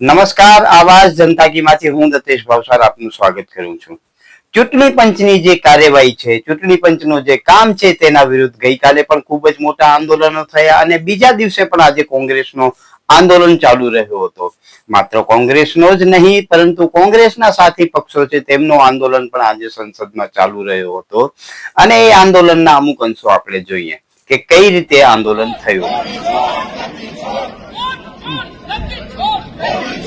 નમસ્કાર, આવાજ જનતા માંથી હું દતેશ ભાવસાર આપનું સ્વાગત કરું છું. ચૂંટણી પંચની જે કાર્યવાહી છે, ચૂંટણી પંચનું જે કામ છે તેના વિરુદ્ધ ગઈકાલે પણ ખૂબ જ મોટા આંદોલનો થયા અને બીજા દિવસે પણ આજે કોંગ્રેસનો આંદોલન ચાલુ રહ્યો હતો. માત્ર કોંગ્રેસનો જ નહીં, પરંતુ કોંગ્રેસના સાથી પક્ષો છે તેમનો આંદોલન પણ આજે સંસદમાં ચાલુ રહ્યો હતો. અને એ આંદોલનના અમુક અંશો આપણે જોઈએ કે કઈ રીતે આંદોલન થયું.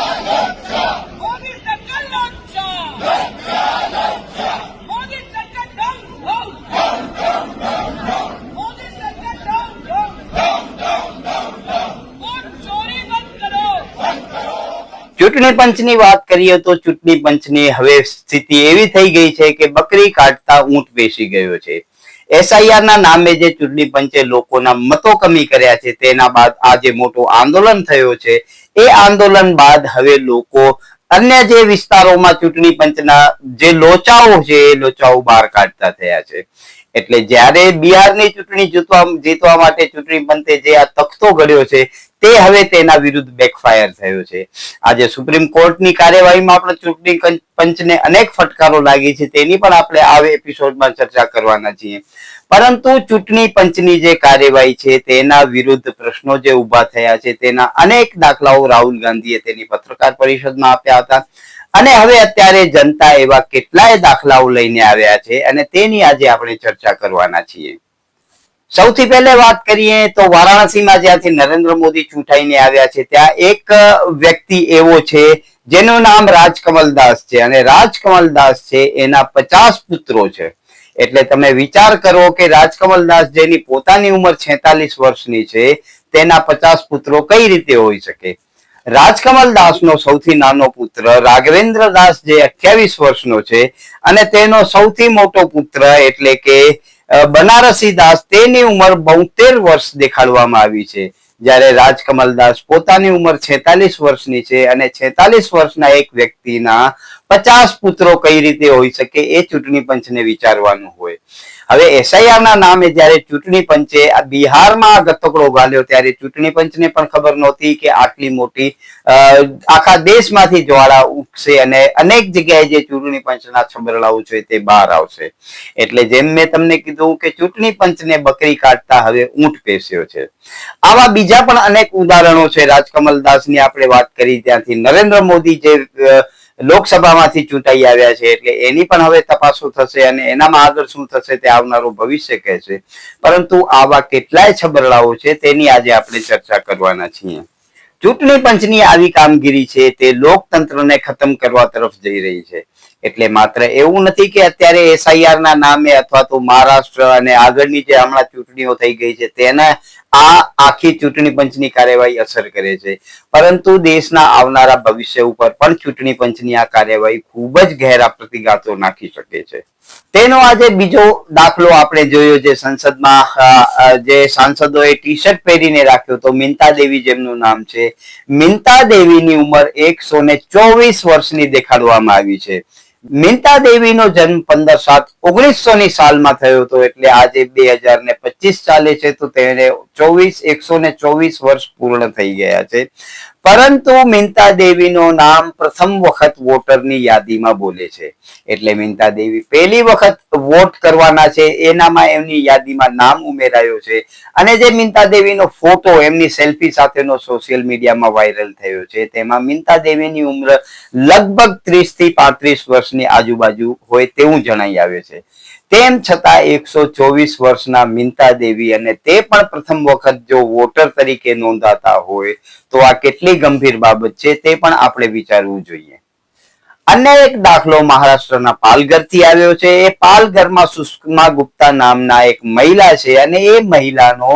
મોદી સરકાર લોચા મોદી સરકાર લોચા મોદી સરકાર ડાઉન ડાઉન મોદી સરકાર ડાઉન ડાઉન વોટ ચોરી બંધ કરો ચૂંટણી પંચની વાત કરીએ તો ચૂંટણી પંચની હવે સ્થિતિ એવી થઈ ગઈ છે કે બકરી કાઢતા ઊંટ બેસી ગયો છે. એસઆઈઆર ના નામે જે ચૂંટણી પંચે લોકોના મતો કમી કર્યા છે, તેના બાદ આ જે મોટું આંદોલન થયો છે, એ આંદોલન બાદ હવે લોકો અન્ય જે વિસ્તારોમાં ચૂંટણી પંચના જે લોચાઓ છે, એ લોચાઓ બહાર કાઢતા થયા છે. એટલે જ્યારે બિહારની ચૂંટણી જીતવા માટે ચૂંટણી પંચે જે આ તખતો ઘડ્યો છે, તે હવે તેના વિરુદ્ધ બેકફાયર થયો છે. આજે સુપ્રીમ કોર્ટની કાર્યવાહીમાં આપણે ચૂંટણી પંચને અનેક ફટકારો લાગી છે, તેની પણ આપણે આ એપિસોડમાં ચર્ચા કરવાના છીએ. પરંતુ ચૂંટણી પંચની જે કાર્યવાહી છે, તેના વિરુદ્ધ પ્રશ્નો જે ઊભા થયા છે, તેના અનેક દાખલાઓ રાહુલ ગાંધીએ તેની પત્રકાર પરિષદમાં આપ્યા હતા. અને હવે અત્યારે જનતા એવા કેટલાય દાખલાઓ લઈને આવ્યા છે અને તેની આજે આપણે ચર્ચા કરવાના છીએ. સૌથી પહેલે વાત કરીએ તો વારાણસીમાં જ્યાંથી નરેન્દ્ર મોદી ચૂંટાઈને આવ્યા છે, ત્યાં એક વ્યક્તિ એવો છે જેનું નામ રાજકમલદાસ છે અને રાજકમલદાસ છે એના પચાસ પુત્રો છે. એટલે તમે વિચાર કરો કે રાજકમલદાસ જેની પોતાની ઉંમર છેતાલીસ વર્ષની છે, તેના પચાસ પુત્રો કઈ રીતે હોઈ શકે? રાજકમલ દાસનો સૌથી નાનો પુત્ર રાઘવેન્દ્ર દાસ જે અઠ્યાવીસ વર્ષનો છે અને તેનો સૌથી મોટો પુત્ર એટલે કે બનારસી દાસ તેની ઉંમર બોતેર વર્ષ દેખાડવામાં આવી છે. જ્યારે રાજકમલ દાસ પોતાની ઉંમર છેતાલીસ વર્ષની છે અને છેતાલીસ વર્ષના એક વ્યક્તિના પચાસ પુત્રો કઈ રીતે હોઈ શકે એ ચૂંટણી પંચને વિચારવાનું હોય. હવે એસઆઈઆરના નામે જ્યારે ચૂંટણી પંચે આ બિહારમાં ગતકડો ગાલ્યો ત્યારે ચૂંટણી પંચને પણ ખબર નહોતી કે આટલી મોટી આખા દેશમાંથી જ્વાળા ઉઠશે અને અનેક જગ્યાએ જે ચૂંટણી પંચના છબરડાઓ છે તે બહાર આવશે. એટલે જેમ મેં તમને કીધું કે ચૂંટણી પંચને બકરી કાઢતા હવે ઊંટ પેસ્યો છે. આવા બીજા પણ અનેક ઉદાહરણો છે. રાજકમલ દાસની આપણે વાત કરી ત્યાંથી નરેન્દ્ર મોદી જે લોકસભામાંથી ચૂંટાઈ આવ્યા છે, એટલે એની પણ હવે તપાસો થશે અને એનામાં આગળ શું થશે તે આવનારું ભવિષ્ય કહેશે પરંતુ આવા કેટલાય છબરડાઓ છે, તેની આજે આપણે ચર્ચા કરવાના છીએ. ચૂંટણી પંચની આવી કામગીરી છે, તે લોકતંત્રને ખતમ કરવા તરફ જઈ રહી છે. એટલે માત્ર એવું નથી કે અત્યારે એસઆઈઆર ના નામે અથવા તો મહારાષ્ટ્ર અને આગળની જે હમણાં ચૂંટણીઓ થઈ ગઈ છે, તેના આ આખી ચૂંટણી પંચની કાર્યવાહી અસર કરે છે. પરંતુ દેશના આવનારા ભવિષ્ય ઉપર પણ ચૂંટણી પંચની આ કાર્યવાહી ખૂબ જ ગહેરા પ્રતિઘાતો નાખી શકે છે. તેનો આજે બીજો દાખલો આપણે જોયો જે સંસદમાં જે સાંસદોએ ટી શર્ટ પહેરીને રાખ્યો તો મિન્તા દેવી જેમનું નામ છે. મિન્તા દેવીની ઉંમર એકસો ને ચોવીસ વર્ષની દેખાડવામાં આવી છે. મિન્તા દેવીનો જન્મ પંદર સાત ઓગણીસો ની સાલમાં થયો હતો એટલે આજે બે હજાર ને પચીસ ચાલે છે તો તેને ચોવીસ, એકસો ને ચોવીસ વર્ષ પૂર્ણ થઈ ગયા છે. પરંતુ મિન્તા દેવીનું નામ પ્રથમ વખત વોટરની યાદીમાં બોલે છે. એટલે મિન્તા દેવી પહેલી વખત વોટ કરવાના છે, એનામાં એમની યાદીમાં નામ ઉમેરાયો છે. અને જે મિન્તા દેવીનો ફોટો એમની સેલ્ફી સાથેનો સોશિયલ મીડિયામાં વાયરલ થયો છે, તેમાં મિન્તા દેવીની ઉંમર લગભગ ત્રીસથી પાંત્રીસ વર્ષની આજુબાજુ હોય તેવું જણાઈ આવે છે. તેમ છતાં એકસો ચોવીસ વર્ષના મિન્તા દેવી અને તે પણ પ્રથમ વખત જો વોટર તરીકે નોંધાતા હોય, તો આ કેટલી ગંભીર બાબત છે તે પણ આપણે વિચારવું જોઈએ. અન્ય એક દાખલો મહારાષ્ટ્રના પાલઘરથી આવ્યો છે. એ પાલઘરમાં સુષ્મા ગુપ્તા નામના એક મહિલા છે અને એ મહિલાનો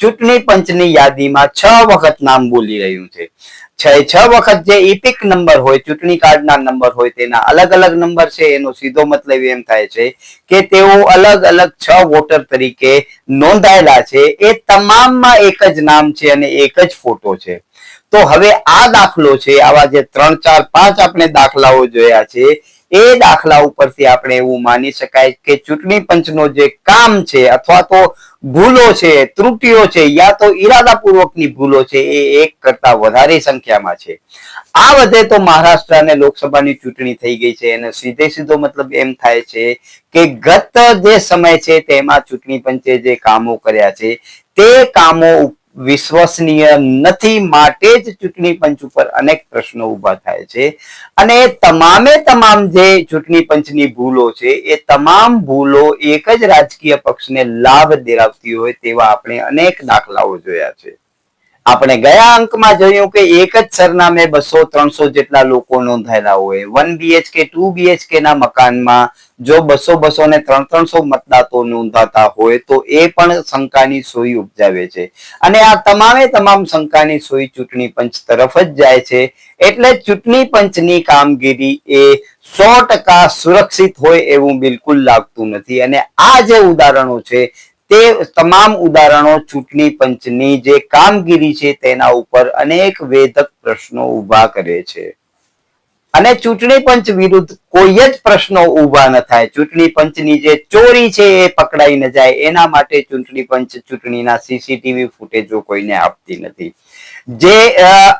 ચૂંટણી પંચની યાદીમાં છ વખત નામ બોલી રહ્યું છે. છ. છ વખત જે ઇપિક નંબર હોય, ચૂંટણી કાર્ડના નંબર હોય, તેના અલગ અલગ નંબર છે, એનો સીધો મતલબ એમ થાય છે કે તેઓ અલગ અલગ છ વોટર તરીકે નોંધાયેલા છે. એ તમામમાં એક જ નામ છે અને એક જ ફોટો છે. તો હવે આ દાખલો છે, આવા જે ત્રણ ચાર પાંચ આપણે દાખલાઓ જોયા છે એ દાખલા ઉપરથી આપણે એવું માની શકાય કે ચૂંટણી પંચનો જે કામ છે અથવા તો ભૂલો છે, ત્રુટીઓ છે યા તો ઈરાદાપૂર્વકની ભૂલો છે, એ એક કરતા વધારે સંખ્યામાં છે. આ વધે તો મહારાષ્ટ્ર અને લોકસભાની ચૂંટણી થઈ ગઈ છે અને સીધે સીધો મતલબ એમ થાય છે કે ગત જે સમય છે તેમાં ચૂંટણી પંચે જે કામો કર્યા છે, તે કામો વિશ્વસનીય નથી માટે જ ચૂંટણી પંચ ઉપર અનેક પ્રશ્નો ઊભા થાય છે. અને તમામે તમામ જે ચૂંટણી પંચની ભૂલો છે, એ તમામ ભૂલો એક જ રાજકીય પક્ષને લાભ દેરાવતી હોય તેવા આપણે અનેક દાખલાઓ જોયા છે. આપણે ગયા અંકમાં જોયું કે એક જ સરનામે બસો ત્રણસો જેટલા લોકો નોંધાયેલા હોય. વન બીએચકે ટુ બીએચકે ના મકાનમાં જો બસો બસો ને ત્રણ ત્રણસો મતદાતો નોંધાતા હોય તો એ પણ શંકાની સોઈ ઉપજાવે છે. અને આ તમામે તમામ શંકાની સોઈ ચૂંટણી પંચ તરફ જ જાય છે. એટલે ચૂંટણી પંચની કામગીરી એ સો ટકા સુરક્ષિત હોય એવું બિલકુલ લાગતું નથી. અને આ જે ઉદાહરણો છે તે તમામ ઉદાહરણો ચૂંટણી પંચની જે કામગીરી છે તેના ઉપર અનેક વેધક પ્રશ્નો ઊભા કરે છે. અને ચૂંટણી પંચ વિરુદ્ધ કોઈ જ પ્રશ્નો ઊભા ન થાય. ચૂંટણી પંચની જે ચોરી છે એ પકડાઈ ન જાય. એના માટે ચૂંટણી પંચ ચૂંટણીના સીસીટીવી ફૂટેજો કોઈને આપતી નથી. જે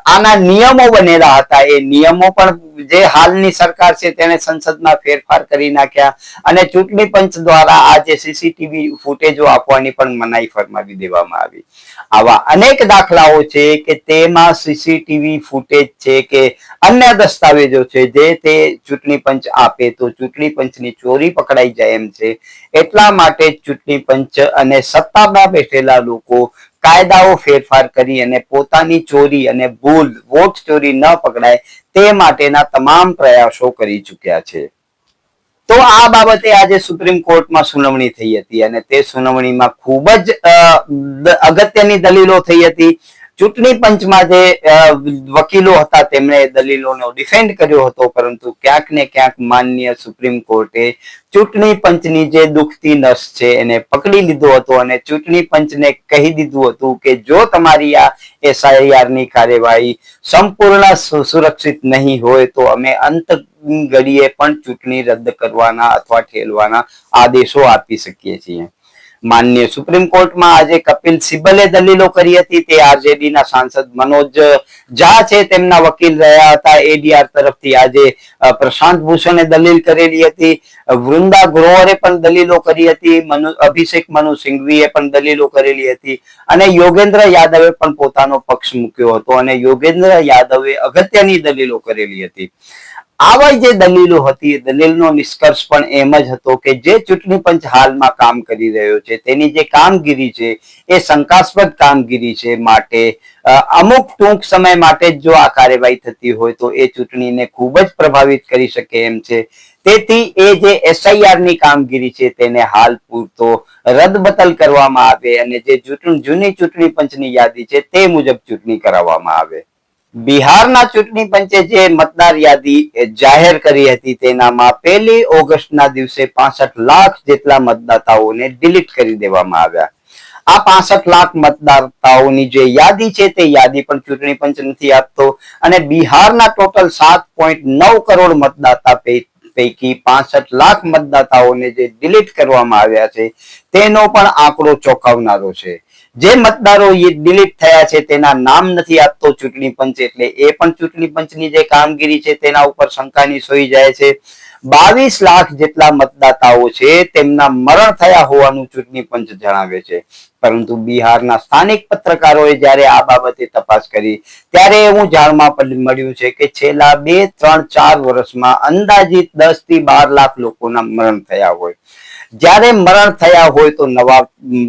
આના નિયમો બનેલા હતા. એ નિયમો પણ જે હાલની સરકાર છે તેને સંસદમાં ફેરફાર કરી નાખ્યા અને ચૂંટણી પંચ દ્વારા આ જે સીસીટીવી ફૂટેજો આપવાની પણ મનાઈ ફરમાવી દેવામાં આવી. આવા અનેક દાખલાઓ છે કે તેમાં સીસીટીવી ફૂટેજ છે કે અન્ય દસ્તાવેજો છે જે તે ચૂંટણી પંચ આપે તો ચૂંટણી પંચની ચોરી પકડાઈ જાય એમ છે. એટલા માટે ચૂંટણી પંચ અને સત્તામાં બેઠેલા લોકો કાયદાઓ ફેરફાર કરી અને પોતાની ચોરી અને ભૂલ, વોટ ચોરી ન પકડાય તે માટેના તમામ પ્રયાસો કરી ચૂક્યા છે. તો આ બાબતે આજે સુપ્રીમ કોર્ટમાં સુનાવણી થઈ હતી અને તે સુનાવણીમાં ખૂબ જ અગત્યની દલીલો થઈ હતી. ચૂંટણી પંચમાં જે વકીલો હતા, તેમણે દલીલોનો ડિફેન્ડ કર્યો હતો, પરંતુ ક્યાંક ને ક્યાંક માન્ય સુપ્રીમ કોર્ટે ચૂંટણી પંચની જે દુખતી નસ છે, એને પકડી લીધો હતો અને ચૂંટણી પંચને કહી દીધું હતું કે જો તમારી આ એસઆઈઆરની કાર્યવાહી સંપૂર્ણ સુરક્ષિત નહીં હોય, તો અમે અંત ઘડીએ પણ ચૂંટણી રદ કરવાના અથવા ઠેલવાના આદેશો આપી શકીએ છીએ. માન્ય સુપ્રીમ કોર્ટમાં આજે કપિલ સિબ્બલે દલીલો કરી હતી. તે આરજેડી ના સાંસદ મનોજ ઝા છે. તેમના વકીલ રહ્યા હતા. એડીઆર તરફથી આજે પ્રશાંત ભૂષણે દલીલ કરેલી હતી. વૃંદા ગ્રોવરે પણ દલીલો કરી હતી. અભિષેક મનુ સિંઘવીએ પણ દલીલો કરેલી હતી. અને યોગેન્દ્ર યાદવે પણ પોતાનો પક્ષ મૂક્યો હતો. અને યોગેન્દ્ર યાદવે અગત્યની દલીલો કરેલી હતી. આવા જે દલીલો હતી દલીલનો નિષ્કર્ષ પણ એમ જ હતો કે જે ચૂંટણી પંચ હાલમાં કામ કરી રહ્યો છે, તેની જે કામગીરી છે, એ શંકાસ્પદ કામગીરી છે માટે અમુક ટૂંક સમય માટે જો આ કાર્યવાહી થતી હોય તો એ ચૂંટણીને ખૂબ જ પ્રભાવિત કરી શકે એમ છે. તેથી એ જે એસઆઈઆરની કામગીરી છે, તેને હાલ પૂરતો રદબતલ કરવામાં આવે અને જે ચૂંટણી, જૂની ચૂંટણી પંચની યાદી છે, તે મુજબ ચૂંટણી કરાવવામાં આવે. બિહારના ચૂંટણી પંચે જે મતદાર યાદી જાહેર કરી હતી તેનામાં પહેલી ઓગસ્ટના દિવસે પાસઠ લાખ જેટલા મતદાતાઓને ડિલીટ કરી દેવામાં આવ્યા. આ પાસઠ લાખ મતદાતાઓની જે યાદી છે તે યાદી પણ ચૂંટણી પંચ નથી આપતો અને બિહારના ટોટલ સાત પોઈન્ટ નવ કરોડ મતદાતા પૈકી પાસઠ લાખ મતદાતાઓને જે ડિલીટ કરવામાં આવ્યા છે, તેનો પણ આંકડો ચોંકાવનારો છે. જે મતદારો ડિલીટ થયા છે, તેના નામ નથી આપતો ચૂંટણી પંચ, એટલે એ પણ ચૂંટણી પંચની જે કામગીરી છે, તેના ઉપર શંકાની સોઈ જાય છે. બાવીસ લાખ જેટલા મતદાતાઓ છે તેમના મરણ થયા હોવાનું ચૂંટણી પંચ જણાવે છે. પરંતુ બિહારના સ્થાનિક પત્રકારોએ જ્યારે આ બાબતે તપાસ કરી, ત્યારે એવું જાણવા મળ્યું છે કે છેલ્લા બે, ત્રણ, ચાર વર્ષમાં અંદાજિત દસથી બાર લાખ લોકોના મરણ થયા હોય. જ્યારે મરણ થયા હોય તો નવા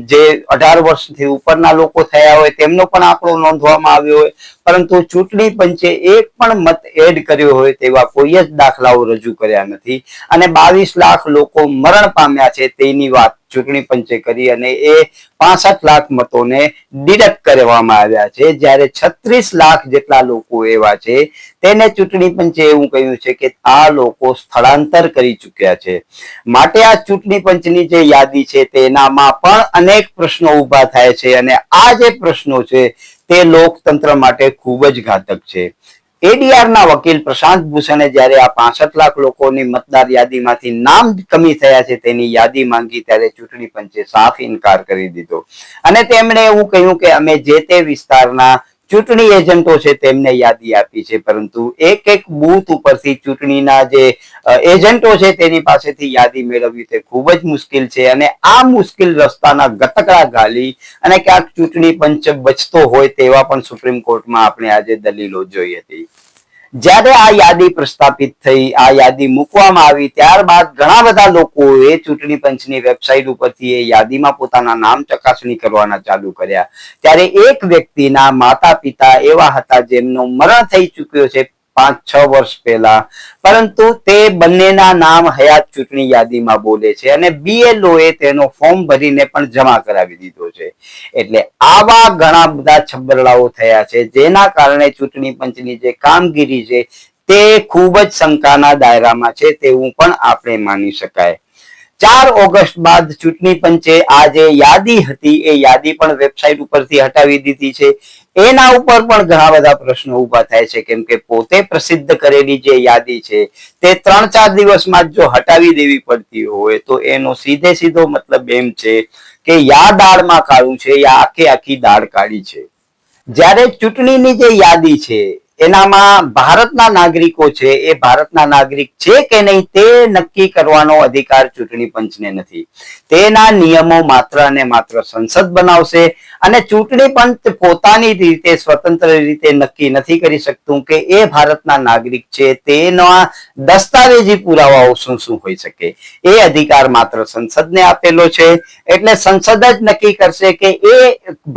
જે અઢાર વર્ષથી ઉપરના લોકો થયા હોય તેમનો પણ આંકડો નોંધવામાં આવ્યો હોય. પરંતુ ચૂંટણી પંચે એક પણ મત એડ કર્યો હોય તેવા કોઈ જ દાખલાઓ રજૂ કર્યા નથી. અને બાવીસ લાખ લોકો મરણ પામ્યા છે તેની વાત ચૂંટણી પંચે કરી અને એ પાસઠ લાખ મતોને ડિડક્ટ કરવામાં આવ્યા છે. જ્યારે છત્રીસ લાખ જેટલા લોકો એવા છે, તેને ચૂંટણી પંચે એવું કહ્યું છે કે આ લોકો સ્થળાંતર કરી ચૂક્યા છે. માટે આ ચૂંટણી પંચની જે યાદી છે, તેનામાં પણ અનેક પ્રશ્નો ઊભા થાય છે અને આ જે પ્રશ્નો છે, તે લોકતંત્ર માટે ખૂબ જ ઘાતક છે. એડીઆર ના વકીલ પ્રશાંત ભૂષણે જ્યારે આ પાસઠ લાખ લોકોની મતદાર યાદીમાંથી નામ કમી થયા છે તેની યાદી માંગી ત્યારે ચૂંટણી પંચે સાફ ઇનકાર કરી દીધો. અને તેમણે એવું કહ્યું કે અમે જે તે વિસ્તારના ચૂંટણી એજન્ટો છે તેમને યાદી આપી છે, પરંતુ એક એક બૂથ ઉપરથી ચૂંટણીના જે એજન્ટો છે તેની પાસેથી યાદી મેળવવી તે ખૂબ જ મુશ્કેલ છે અને આ મુશ્કેલ રસ્તાના ગતકડા ગાલી અને ક્યાંક ચૂંટણી પંચ બચતો હોય તેવા પણ સુપ્રીમ કોર્ટમાં આપણે આજે દલીલો જોઈ હતી. જ્યારે આ યાદી પ્રસ્થાપિત થઈ, આ યાદી મૂકવામાં આવી, ત્યારબાદ ઘણા બધા લોકોએ ચૂંટણી પંચની વેબસાઇટ ઉપરથી એ યાદીમાં પોતાના નામ ચકાસણી કરવાના ચાલુ કર્યા. ત્યારે એક વ્યક્તિના માતા પિતા એવા હતા જેમનો મરણ થઈ ચૂક્યો છે. પાંચ છ વર્ષ પહેલા. પરંતુ તે બંનેના નામ હયાત ચૂંટણી યાદીમાં બોલે છે અને BLO એ તેનો ફોર્મ ભરીને પણ જમા કરાવી દીધો છે. એટલે આવા ઘણા બધા છબરડાઓ થયા છે, જેના કારણે ચૂંટણી પંચની જે કામગીરી છે તે ખૂબ જ શંકાના દાયરામાં છે તેવું પણ આપણે માની શકાય. ચાર ઓગસ્ટ બાદ ચૂંટણી પંચે આ જે યાદી હતી. એ યાદી પણ વેબસાઇટ ઉપરથી હટાવી દીધી છે. એના ઉપર પણ ઘણા બધા પ્રશ્નો ઊભા થાય છે. કેમ કે પોતે પ્રસિદ્ધ કરેલી જે યાદી છે, તે ત્રણ ચાર દિવસમાં જો હટાવી દેવી પડતી હોય, તો એનો સીધે સીધો મતલબ એમ છે કે યા દાળમાં કાળું છે, યા આખે આખી દાળ કાળી છે. જ્યારે ચૂંટણીની જે યાદી છે એનામાં ભારતના નાગરિકો છે, એ ભારતના નાગરિક છે કે નહીં તે નક્કી કરવાનો અધિકાર ચૂંટણી પંચને નથી. તેના નિયમો માત્ર અને માત્ર સંસદ બનાવશે અને ચૂંટણી પંચ પોતાની રીતે સ્વતંત્ર રીતે નક્કી નથી કરી શકતું કે એ ભારતના નાગરિક છે, તેના દસ્તાવેજી પુરાવાઓ શું શું હોઈ શકે. એ અધિકાર માત્ર સંસદને આપેલો છે, એટલે સંસદ જ નક્કી કરશે કે એ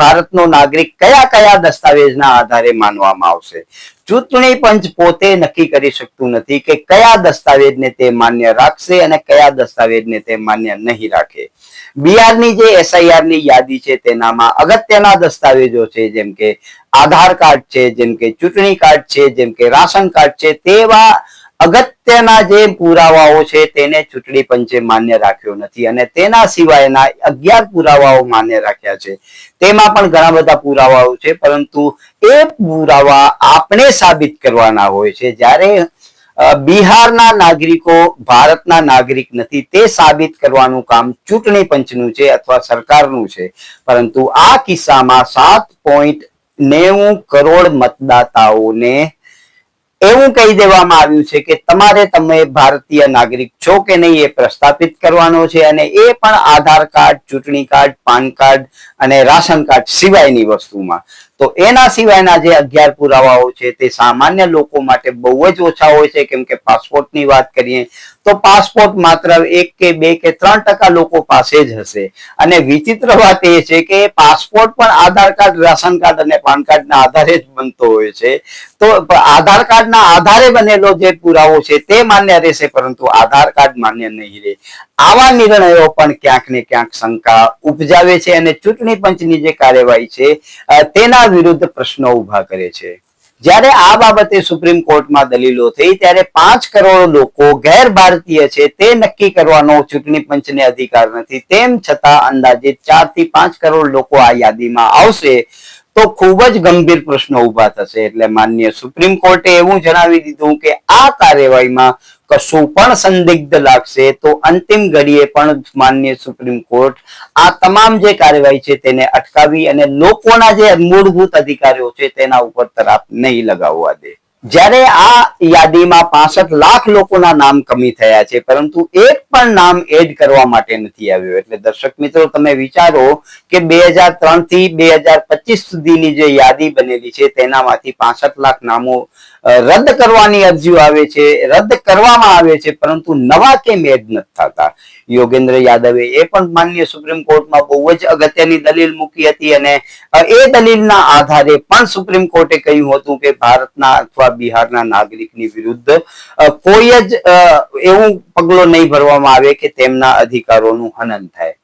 ભારતનો નાગરિક કયા કયા દસ્તાવેજના આધારે માનવામાં આવશે. ચૂંટણી પંચ પોતે નક્કી કરી શકતું નથી કે કયા દસ્તાવેજને તે માન્ય રાખશે અને કયા દસ્તાવેજને તે માન્ય નહીં રાખે. બિહારની જે એસઆઈઆરની યાદી છે તેનામાં અગત્યના દસ્તાવેજો છે, જેમ કે આધાર કાર્ડ છે, જેમ કે ચૂંટણી કાર્ડ છે, જેમ કે રાશન કાર્ડ છે, તેવા અગત્યના જે પુરાવાઓ છે તેને ચૂંટણી પંચે માન્ય રાખ્યો નથી અને તેના સિવાયના અગિયાર પુરાવાઓ માન્ય રાખ્યા છે. તેમાં પણ ઘણા બધા પુરાવાઓ છે, પરંતુ એ પુરાવા આપણે સાબિત કરવાના હોય છે. જ્યારે બિહારના નાગરિકો ભારતના નાગરિક નથી, તે સાબિત કરવાનું કામ ચૂંટણી પંચનું છે અથવા સરકારનું છે. પરંતુ આ કિસ્સામાં સાત પોઈન્ટ નેવું કરોડ મતદાતાઓને એવું કહી દેવામાં આવ્યું છે કે તમારે તમે ભારતીય નાગરિક છો કે નહીં એ પ્રસ્થાપિત કરવાનો છે અને એ પણ આધાર કાર્ડ, ચૂંટણી કાર્ડ, પાન કાર્ડ અને રાશન કાર્ડ સિવાયની વસ્તુમાં. તો એના સિવાયના જે અગિયાર પુરાવાઓ છે તે સામાન્ય લોકો માટે બહુ જ ઓછા હોય છે. કેમ કે પાસપોર્ટની વાત કરીએ તો પાસપોર્ટ માત્ર એક કે બે કે ત્રણ ટકા લોકો પાસે જ હશે. અને વિચિત્ર વાત એ છે કે પાસપોર્ટ પણ આધાર કાર્ડ, રાશન કાર્ડ અને પાન કાર્ડના આધારે જ બનતો હોય છે. તો આધાર કાર્ડના આધારે બનેલો જે પુરાવો છે તે માન્ય રહેશે, પરંતુ આધાર કાર્ડ માન્ય નહીં રહે. આવા નિર્ણયો પણ ક્યાંક ને ક્યાંક શંકા ઉપજાવે છે અને ચૂંટણી પંચની જે કાર્યવાહી છે તેના વિરુદ્ધ પ્રશ્નો ઊભા કરે છે. જ્યારે આ બાબતે સુપ્રીમ કોર્ટમાં દલીલો થઈ, ત્યારે પાંચ કરોડ લોકો ગેર ભારતીય છે, તે નક્કી કરવાનો ચૂંટણી પંચને અધિકાર નથી. તેમ છતાં અંદાજે ચારથી પાંચ કરોડ લોકો આ યાદીમાં આવશે. તો ખૂબ જ ગંભીર પ્રશ્નો ઊભા થશે. એટલે માન્ય સુપ્રીમ કોર્ટે એવું જણાવી દીધું કે આ કાર્યવાહીમાં કશું પણ સંદિગ્ધ લાગશે તો અંતિમ ઘડીએ પણ માન્ય સુપ્રીમ કોર્ટ આ તમામ જે કાર્યવાહી છે તેને અટકાવી અને લોકોના જે મૂળભૂત અધિકારીઓ છે તેના ઉપર તરાપ નહીં લગાવવા દે. જ્યારે આ યાદીમાં પાસઠ લાખ લોકોના નામ કમી થયા છે, પરંતુ એક પણ નામ એડ કરવા માટે નથી આવ્યો. એટલે દર્શક મિત્રો, તમે વિચારો કે બે હજાર ત્રણથી બે હજાર પચીસ સુધીની જે યાદી બનેલી છે, તેનામાંથી પાસઠ લાખ નામો રદ કરવાની અરજીઓ આવે છે, રદ કરવામાં આવે છે, પરંતુ નવા કેમ એડ નથી થતા. યોગેન્દ્ર યાદવે એ પણ માન્ય સુપ્રીમ કોર્ટમાં બહુ જ અગત્યની દલીલ મૂકી હતી અને એ દલીલના આધારે પણ સુપ્રીમ કોર્ટે કહ્યું હતું કે ભારતના અથવા બિહારના નાગરિકની વિરુદ્ધ કોઈ જ એવું પગલો નહીં ભરવામાં આવે કે તેમના અધિકારોનું હનન થાય.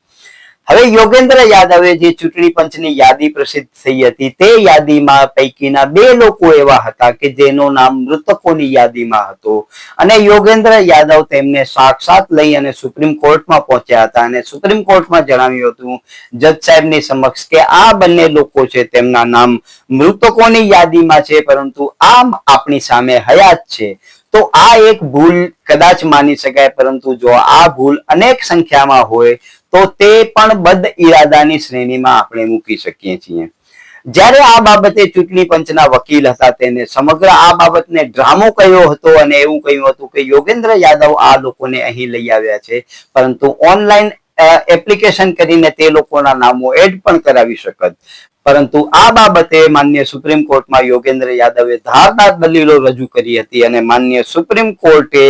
હવે યોગેન્દ્ર યાદવે જે ચૂંટણી પંચની યાદી પ્રસિદ્ધ થઈ હતી, તે યાદીમાં પૈકીના બે લોકો એવા હતા કે જેનું નામ મૃતકોની યાદીમાં હતું. અને યોગેન્દ્ર યાદવ તેમને સાક્ષાત લઈ અને સુપ્રીમ કોર્ટમાં પહોંચ્યા હતા અને સુપ્રીમ કોર્ટમાં જણાવ્યું હતું, જજ સાહેબની સમક્ષ કે આ બંને લોકો છે તેમના નામ મૃતકોની યાદીમાં છે, પરંતુ આમ આપણી સામે હયાત છે. તો આ એક ભૂલ કદાચ માની શકાય, પરંતુ જો આ ભૂલ અનેક સંખ્યામાં હોય, તો તે પણ બદ ઈરાદાની શ્રેણીમાં આપણે મૂકી શકીએ છીએ. જ્યારે આ બાબતે ચૂંટણી પંચના વકીલ હતા, તેને સમગ્ર આ બાબતને ડ્રામો કહ્યો હતો અને એવું કહ્યું હતું કે, યોગેન્દ્ર યાદવ આ લોકોને અહીં લઈ આવ્યા છે, પરંતુ ઓનલાઈન એપ્લિકેશન કરીને તે લોકોના નામો એડ પણ કરાવી શકત. પરંતુ આ બાબતે માન્ય સુપ્રીમ કોર્ટમાં યોગેન્દ્ર યાદવે ધારદાર દલીલો રજૂ કરી હતી અને માન્ય સુપ્રીમ કોર્ટે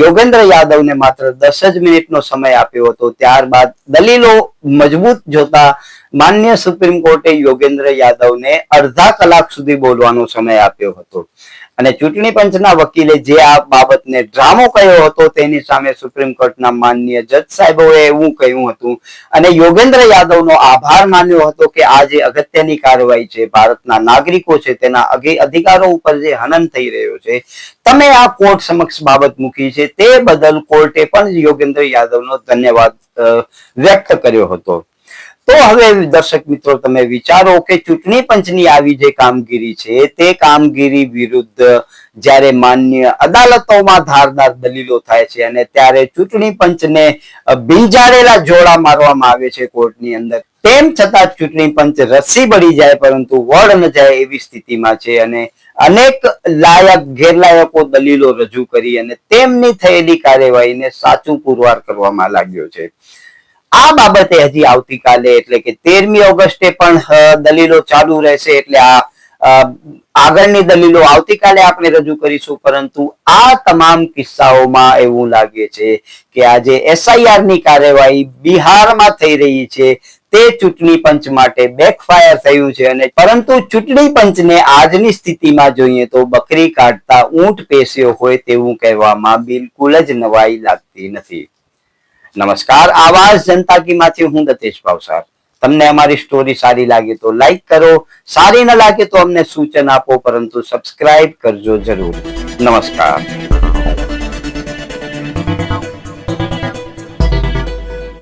યોગેન્દ્ર યાદવને માત્ર દસ જ મિનિટનો સમય આપ્યો હતો. ત્યારબાદ દલીલો મજબૂત જોતા માન્ય સુપ્રીમ કોર્ટે યોગેન્દ્ર યાદવને અડધા કલાક સુધી બોલવાનો સમય આપ્યો હતો. અને ચૂંટણી પંચના વકીલે જે આ બાબતને ડ્રામો કહ્યો હતો તેની સામે સુપ્રીમ કોર્ટના માન્ય જજ સાહેબોએ એવું કહ્યું હતું. અને યોગેન્દ્ર યાદવનો આભાર માન્યો હતો કે આ જે અગત્યની કાર્યવાહી છે, ભારતના નાગરિકો છે, તેના અધિકારો ઉપર જે હનન થઈ રહ્યો છે, તમે આ કોર્ટ સમક્ષ બાબત મૂકી છે, તે બદલ કોર્ટે પણ યોગેન્દ્ર યાદવનો ધન્યવાદ વ્યક્ત કર્યો હતો. તો હવે દર્શક મિત્રો તમે વિચારો કે ચૂંટણી પંચની આવી જે કામગીરી છે તે કામગીરી વિરુદ્ધ જ્યારે માન્ય અદાલતોમાં ધારદાર દલીલો થાય છે અને ત્યારે ચૂંટણી પંચને અ, જોડા મારવામાં આવે છે કોર્ટની અંદર. તેમ છતાં ચૂંટણી પંચ રસી બળી જાય પરંતુ વળ ન જાય એવી સ્થિતિમાં છે અને અનેક લાયક ગેરલાયકો દલીલો રજૂ કરી અને તેમની થયેલી કાર્યવાહીને સાચું પુરવાર કરવામાં લાગ્યો છે. આ બાબતે હજી આવતીકાલે, એટલે કે તેરમી ઓગસ્ટે પણ દલીલો ચાલુ રહેશે. એટલે આ આગળની દલીલો આવતીકાલે આપણે રજૂ કરીશું. પરંતુ આ તમામ કિસ્સાઓમાં એવું લાગે છે કે આજે એસઆઈઆરની કાર્યવાહી બિહારમાં થઈ રહી છે. તે ચૂંટણી પંચ માટે બેકફાયર થયું છે. અને પરંતુ ચૂંટણી પંચને આજની સ્થિતિમાં જોઈએ તો બકરી કાઢતા ઊંટ પેસ્યો હોય તેવું કહેવામાં બિલકુલ જ નવાઈ લાગતી નથી. નમસ્કાર. આવાજ જનતા કી માંથી હું દતેશ ભાવસાર. તમને અમારી સ્ટોરી સારી લાગે તો લાઈક કરો. સારી ન લાગે તો અમને સૂચન આપો, પરંતુ સબસ્ક્રાઇબ કરજો જરૂર. નમસ્કાર.